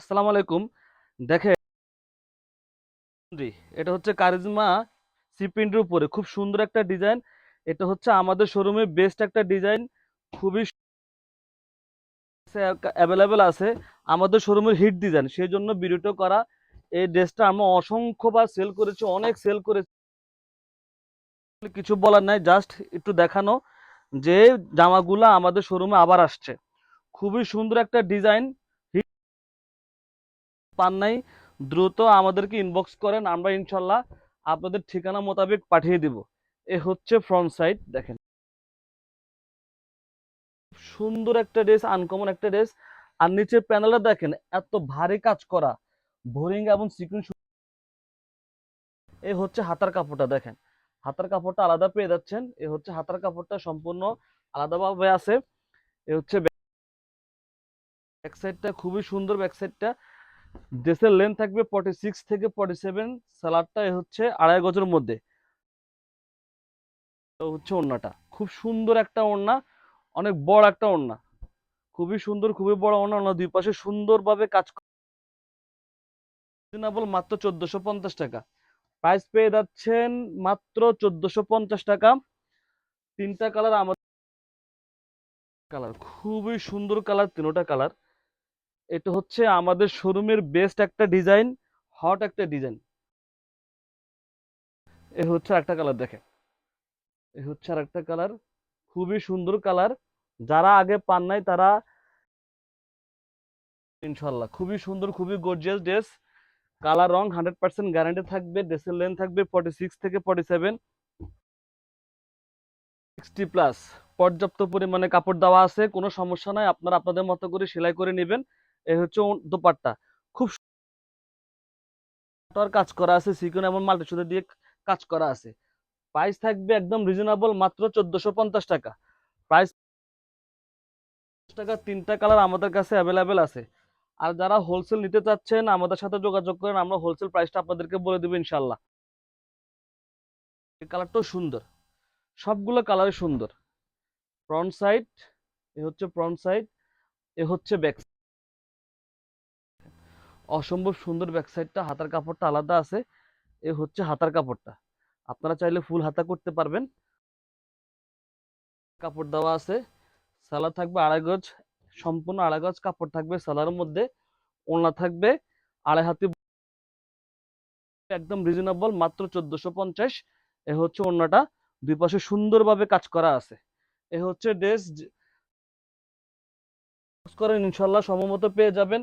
আসসালামু আলাইকুম। দেখে এটা হচ্ছে কারিজমা সি প্রিন্টের উপরে। খুব সুন্দর একটা ডিজাইন। এটা হচ্ছে আমাদের শোরুমে বেস্ট একটা ডিজাইন। খুবই অ্যাভেলেবেল আছে। আমাদের শোরুমের হিট ডিজাইন। সেই জন্য ভিডিওটা করা। এই ড্রেসটা আমরা অসংখ্যবার সেল করেছি, অনেক সেল করেছি। কিছু বলার নাই জাস্ট একটু দেখানো যে জামাগুলা আমাদের শোরুমে আবার আসছে। খুবই সুন্দর একটা ডিজাইন। পান নাই, দ্রুত আমাদেরকে ইনবক্স করেন, আমরা ইনশাল্লাহ আপনাদের ঠিকানা মোতাবেক পাঠিয়ে দিব। এ হচ্ছে ফ্রন্ট সাইড দেখেন। সুন্দর একটা ড্রেস আনকমন একটা ড্রেস আর নিচের প্যানেলটা দেখেন, এত ভারী কাজ করা। বোরিং এবং সিকুয়েন্স এই হচ্ছে হাতার কাপড়টা, দেখেন। হাতার কাপড়টা আলাদা পেয়ে যাচ্ছেন। এ হচ্ছে হাতার কাপড়টা সম্পূর্ণ আলাদাভাবে আছে। এ হচ্ছে ব্যাক সাইডটা খুবই সুন্দর ব্যাক সাইডটা ড্রেসের লেন্থ থাকবে ফর্টি সিক্স থেকে ফর্টি সেভেন সালাডটা হচ্ছে আড়াই গজের মধ্যে। হচ্ছে ওড়নাটা। খুব সুন্দর একটা ওড়না, অনেক বড় একটা ওড়না। খুবই সুন্দর, খুবই বড় ওড়না ওড়না দুই পাশে সুন্দরভাবে কাজ রিজনেবল মাত্র চোদ্দশো পঞ্চাশ টাকা। প্রাইস পেয়ে যাচ্ছেন মাত্র চোদ্দশো পঞ্চাশ টাকা। তিনটা কালার আমাদের কালার খুবই সুন্দর কালার তিনোটা কালার এটা হচ্ছে আমাদের শোরুমের বেস্ট একটা ডিজাইন হট একটা ডিজাইন এ হচ্ছে একটা কালার দেখেন। এ হচ্ছে আর একটা কালার খুবই সুন্দর কালার যারা আগে পান নাই তারা ইনশাল্লাহ খুবই সুন্দর, খুবই গর্জিয়াস ড্রেস কালার রং হান্ড্রেড পার্সেন্ট গ্যারান্টি থাকবে ড্রেসের লেন্থ থাকবে ফর্টি সিক্স থেকে ফর্টি সেভেন সিক্সটি প্লাস পর্যাপ্ত পরিমাণে কাপড় দেওয়া আছে, কোনো সমস্যা নাই। আপনারা আপনাদের মতো করে সেলাই করে নেবেন। এই হচ্ছে দোপাট্টা। খুব কাজ করা আছে সিকুন এবং মাল্টি সুতো দিয়ে কাজ করা আছে। প্রাইস থাকবে একদম রিজনেবল মাত্র চোদ্দশো পঞ্চাশ টাকা। প্রাইস টাকা, তিনটা কালার আমাদের কাছে অ্যাভেলেবেল আছে। আর যারা হোলসেল নিতে চাচ্ছেন, আমাদের সাথে যোগাযোগ করেন, আমরা হোলসেল প্রাইসটা আপনাদেরকে বলে দেবো ইনশাল্লাহ কালারটাও সুন্দর। সবগুলো কালারই সুন্দর। ফ্রন্ট সাইড, এ হচ্ছে ফ্রন্ট সাইড, এ হচ্ছে ব্যাক অসম্ভব সুন্দর ব্যাক সাইডটা হাতার কাপড়টা আলাদা আছে, এ হচ্ছে হাতার কাপড়টা। আপনারা চাইলে ফুল হাতা করতে পারবেন। কাপড় দেওয়া আছে সালা থাকবে আড়াই গজ, সম্পূর্ণ আড়াই গজ কাপড় থাকবে সালার মধ্যে, ওড়না থাকবে আড়াই হাতি একদম রিজনেবল মাত্র চোদ্দশো পঞ্চাশ। এ হচ্ছে ওড়নাটা, দুই পাশে সুন্দরভাবে কাজ করা আছে। এ হচ্ছে ড্রেস করেন ইনশাল্লাহ সময়মতো পেয়ে যাবেন।